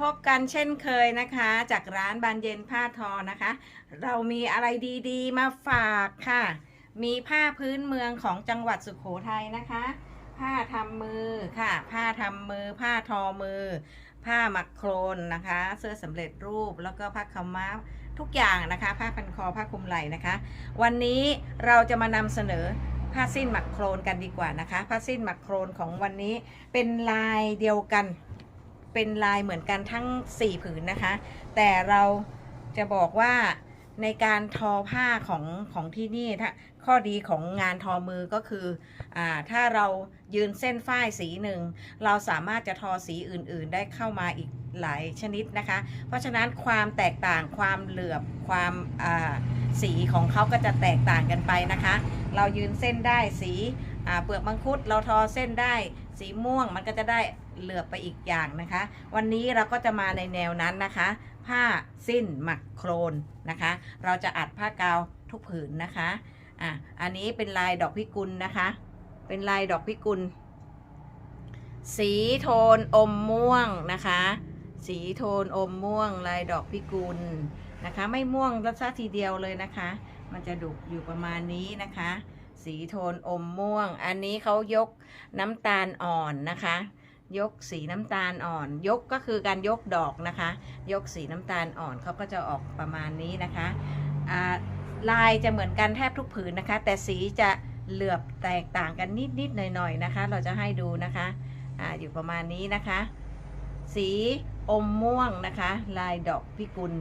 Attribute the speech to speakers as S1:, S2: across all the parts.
S1: พบกันเช่นเคยนะคะ จากร้านบานเย็นผ้าทอนะคะ เรามีอะไรดีๆ มาฝากค่ะ มีผ้าพื้นเมืองของจังหวัดสุโขทัยนะคะ ผ้าทำมือค่ะ ผ้าทำมือ ผ้าทอมือ ผ้าหมักโครนนะคะ เสื้อสำเร็จรูปแล้วก็ผ้าขาวม้าทุกอย่างนะคะ ผ้าพันคอผ้าคลุมไหล่นะคะ วันนี้เราจะมานำเสนอผ้าสิ้นหมักโครนกันดีกว่านะคะ ผ้าสิ้นหมักโครนของวันนี้เป็นลายเดียวกัน เป็นลายเหมือนกันทั้ง 4 ผืนนะคะ แต่เราจะบอกว่าในการทอผ้าของของที่นี่ถ้าข้อดีของงานทอมือก็คืออาถ้าเรายืนเส้นฝ้ายสีหนึ่ง เราสามารถจะทอสีอื่น ๆ ได้เข้ามาอีกหลายชนิดนะคะ เพราะฉะนั้นความแตกต่างความเหลือบความอ่าสีของเขาก็จะแตกต่างกันไปนะคะ เรายืนเส้นได้สีเปลือกมังคุดเราทอเส้นได้สีม่วงมันก็จะได้ เหลือไปอีกอย่างนะคะ วันนี้เราก็จะมาในแนวนั้นนะคะ ผ้าสิ้นหมักโครนนะคะ เราจะอัดผ้ากาวทุกผืนนะคะอะอันนี้เป็นลายดอกพิกุลนะคะ เป็นลายดอกพิกุล สีโทนอมม่วงนะคะ สีโทนอมม่วง ลายดอกพิกุลนะคะ ไม่ม่วงรัซะทีเดียวเลยนะคะ มันจะดุอยู่ประมาณนี้นะคะ สีโทนอมม่วง อันนี้เขายกน้ำตาลอ่อนนะคะ ยกสีน้ำตาลอ่อน ยกก็คือการยกดอกนะคะ ยกสีน้ำตาลอ่อนเขาก็จะออกประมาณนี้นะคะลายจะเหมือนกันแทบทุกผืนนะคะ แต่สีจะเหลือบแตกต่างกันนิดๆหน่อยๆนะคะ เราจะให้ดูนะคะออยู่ประมาณนี้นะคะ สีอมม่วงนะคะ ลายดอกพิกุล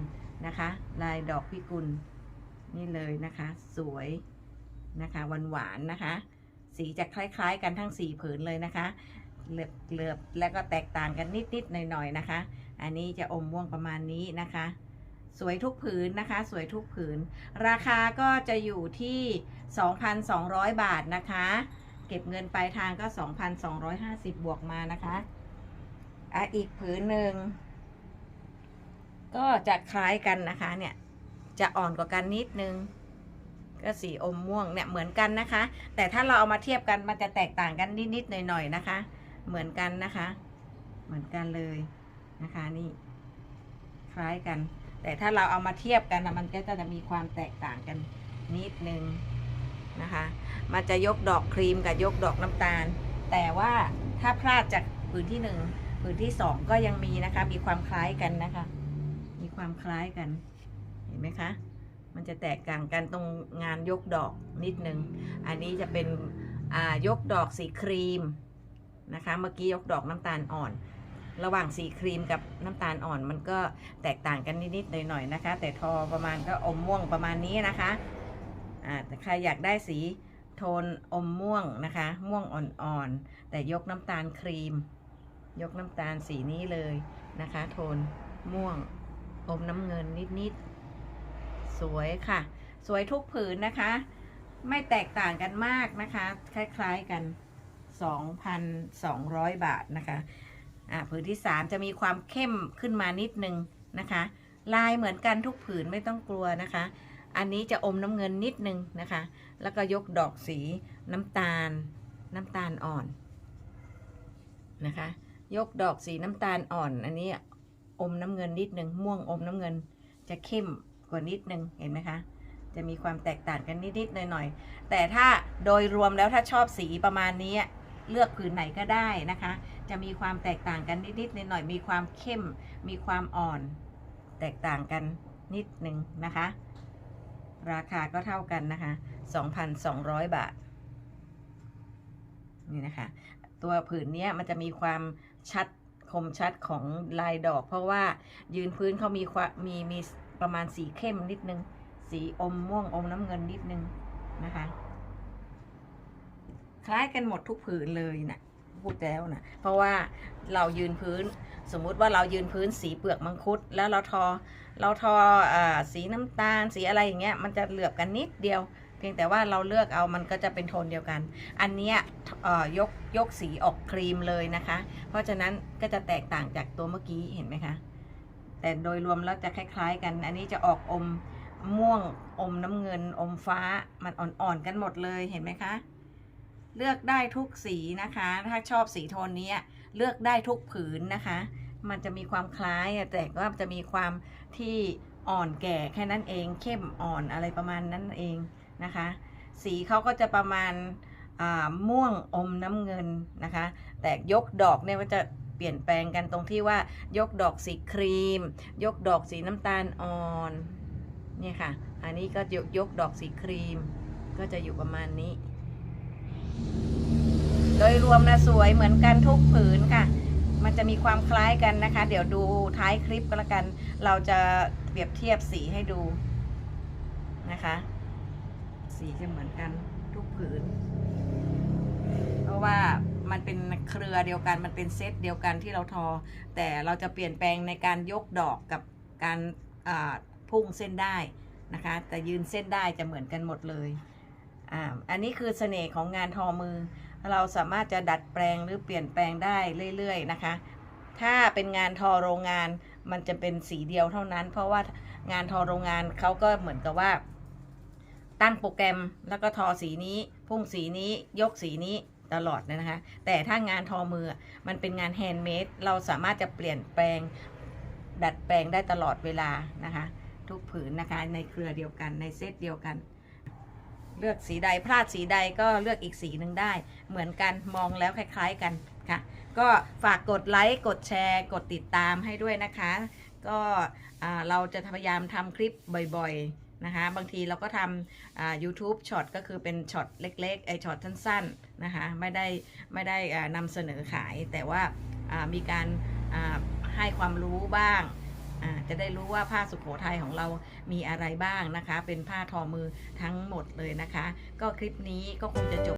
S1: นะคะ ลายดอกพิกุลนี่เลยนะคะ สวยนะคะหวานๆนะคะ สีจะคล้ายๆกันทั้งสี่ผืนเลยนะคะ เหลือบเหลือบแล้วก็แตกต่างกันนิดๆหน่อยๆนะคะ อันนี้จะอมม่วงประมาณนี้นะคะ สวยทุกผืนนะคะ สวยทุกผืน ราคาก็จะอยู่ที่ 2,200 บาทนะคะ เก็บเงินปลายทางก็ 2,250 บวกมานะคะอะอีกผืนหนึ่งก็จะคล้ายกันนะคะเนี่ยจะอ่อนกว่ากันนิดนึง ก็สีอมม่วงเนี่ยเหมือนกันนะคะ แต่ถ้าเราเอามาเทียบกันมันจะแตกต่างกันนิดๆหน่อยๆนะคะ เหมือนกันนะคะ เหมือนกันเลยนะคะนี่คล้ายกัน แต่ถ้าเราเอามาเทียบกันนะมันก็จะมีความแตกต่างกันนิดนึงนะคะ มันจะยกดอกครีมกับยกดอกน้ำตาล แต่ว่าถ้าพลาดจากผืนที่หนึ่งผืนที่สองก็ยังมีนะคะ มีความคล้ายกันนะคะ มีความคล้ายกัน เห็นไหมคะ มันจะแตกต่างกันตรงงานยกดอกนิดนึง อันนี้จะเป็นยกดอกสีครีม นะคะ เมื่อกี้ยกดอกน้ำตาลอ่อน ระหว่างสีครีมกับน้ำตาลอ่อนมันก็แตกต่างกันนิดๆหน่อยๆนะคะ แต่ทอประมาณก็อมม่วงประมาณนี้นะคะอ่าแต่ใครอยากได้สีโทนอมม่วงนะคะ ม่วงอ่อนๆแต่ยกน้ำตาลครีม ยกน้ำตาลสีนี้เลยนะคะ โทนม่วงอมน้ำเงินนิดๆสวยค่ะ สวยทุกผืนนะคะ ไม่แตกต่างกันมากนะคะ คล้าย ๆกัน 2,200 บาทนะคะอ่าผืนที่ 3 จะมีความเข้มขึ้นมานิดนึงนะคะ ลายเหมือนกันทุกผืนไม่ต้องกลัวนะคะ อันนี้จะอมน้ำเงินนิดนึงนะคะ แล้วก็ยกดอกสีน้ำตาลน้ำตาลอ่อนนะคะ ยกดอกสีน้ำตาลอ่อน อันนี้อมน้ำเงินนิดนึงม่วงอมน้ำเงินจะเข้มกว่านิดนึงเห็นไหมคะจะมีความแตกต่างกันนิดๆหน่อยๆแต่ถ้าโดยรวมแล้วถ้าชอบสีประมาณนี้ เลือกผืนไหนก็ได้นะคะ จะมีความแตกต่างกันนิดๆหน่อยๆมีความเข้ม มีความอ่อน แตกต่างกันนิดหนึ่งนะคะ ราคาก็เท่ากันนะคะ 2,200 บาท นี่นะคะ ตัวผืนนี้มันจะมีความชัดคมชัดของลายดอก เพราะว่ายืนพื้นเขามีความมีมีประมาณสีเข้มนิดนึง สีอมม่วงอมน้ำเงินนิดนึงนะคะ คล้ายกันหมดทุกผืนเลยนะพูดแล้วนะเพราะว่าเรายืนพื้น สมมุติว่าเรายืนพื้นสีเปลือกมังคุด แล้วเราทอ เราทออสีน้ำตาลสีอะไรอย่างเงี้ยมันจะเหลือบกันนิดเดียว เพียงแต่ว่าเราเลือกเอามันก็จะเป็นโทนเดียวกัน อันเนี้ยยกยกสีออกครีมเลยนะคะ เพราะฉะนั้นก็จะแตกต่างจากตัวเมื่อกี้เห็นไหมคะ แต่โดยรวมแล้วจะคล้าย ๆ กัน อันนี้จะออกอมม่วงอมน้ำเงินอมฟ้ามันอ่อนๆกันหมดเลยเห็นไหมคะ เลือกได้ทุกสีนะคะ ถ้าชอบสีโทนนี้เลือกได้ทุกผืนนะคะ มันจะมีความคล้ายแต่ว่าจะมีความที่อ่อนแก่แค่นั้นเอง เข้มอ่อนอะไรประมาณนั้นเองนะคะ สีเขาก็จะประมาณม่วงอมน้ำเงินนะคะ แต่ยกดอกเนี่ยก็จะเปลี่ยนแปลงกันตรงที่ว่ายกดอกสีครีม ยกดอกสีน้ำตาลอ่อนเนี่ยค่ะ อันนี้ก็ยกยกดอกสีครีม ก็จะอยู่ประมาณนี้ โดยรวมนะสวยเหมือนกันทุกผืนค่ะ มันจะมีความคล้ายกันนะคะ เดี๋ยวดูท้ายคลิปก็แล้วกัน เราจะเปรียบเทียบสีให้ดูนะคะ สีจะเหมือนกันทุกผืน เพราะว่ามันเป็นเครือเดียวกันมันเป็นเซตเดียวกันที่เราทอ แต่เราจะเปลี่ยนแปลงในการยกดอกกับการพุ่งเส้นได้นะคะ แต่ยืนเส้นได้จะเหมือนกันหมดเลย อ่าอันนี้คือเสน่ห์ของงานทอมือ เราสามารถจะดัดแปลงหรือเปลี่ยนแปลงได้เรื่อยๆนะคะ ถ้าเป็นงานทอโรงงานมันจะเป็นสีเดียวเท่านั้น เพราะว่างานทอโรงงานเขาก็เหมือนกับว่า ตั้งโปรแกรมแล้วก็ทอสีนี้ พุ่งสีนี้ยกสีนี้ตลอดเลยนะคะ แต่ถ้างานทอมือมันเป็นงานแฮนด์เมดเราสามารถจะเปลี่ยนแปลง ดัดแปลงได้ตลอดเวลานะคะ ทุกผืนนะคะในเครือเดียวกันในเซตเดียวกัน เลือกสีใดพลาดสีใดก็เลือกอีกสีหนึ่งได้ เหมือนกันมองแล้วคล้าย ๆกันค่ะ ก็ฝากกดไลค์กดแชร์ กดติดตามให้ด้วยนะคะ ก็เราจะพยายามทำคลิปบ่อยๆนะคะ บางทีเราก็ทำ YouTube ช็อตก็คือเป็นช็อตเล็กๆไอช็อตสั้นๆนะคะ ไม่ได้ไม่ได้นำเสนอขายแต่ว่ามีการให้ความรู้บ้าง จะได้รู้ว่าผ้าสุโขทัยของเรามีอะไรบ้างนะคะ เป็นผ้าทอมือทั้งหมดเลยนะคะ ก็คลิปนี้ก็คงจะจบ